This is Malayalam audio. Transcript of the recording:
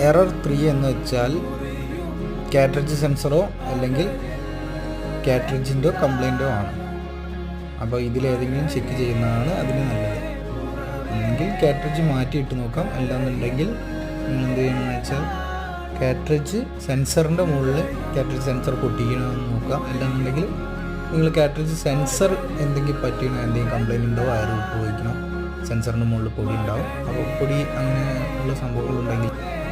എറർ ത്രീ എന്ന് വെച്ചാൽ കാറ്ററിജ് സെൻസറോ അല്ലെങ്കിൽ കാറ്ററിജിന്റെ കംപ്ലൈന്റോ ആണ്. അപ്പോൾ ഇതിലേതെങ്കിലും ചെക്ക് ചെയ്യുന്നതാണ് അതിന് നല്ലത്. അല്ലെങ്കിൽ കാറ്ററിജ് മാറ്റിയിട്ട് നോക്കാം. അല്ലാന്നുണ്ടെങ്കിൽ നിങ്ങൾ എന്ത് ചെയ്യണമെന്ന് വെച്ചാൽ കാറ്ററിജ് സെൻസറിന്റെ മുകളിൽ കാറ്ററിജ് സെൻസർ പൊട്ടിക്കണമെന്ന് നോക്കാം. അല്ലാന്നുണ്ടെങ്കിൽ നിങ്ങൾ കാറ്ററിജ് സെൻസർ എന്തെങ്കിലും പറ്റിയോ എന്തെങ്കിലും കംപ്ലൈന്റ് ഉണ്ടോ വയർ ഉപയോഗിക്കണം സെൻസറിന്റെ മുകളിൽ പൊടി ഉണ്ടാവും. അപ്പോൾ പൊടി അങ്ങനെ lo sambung lo lagi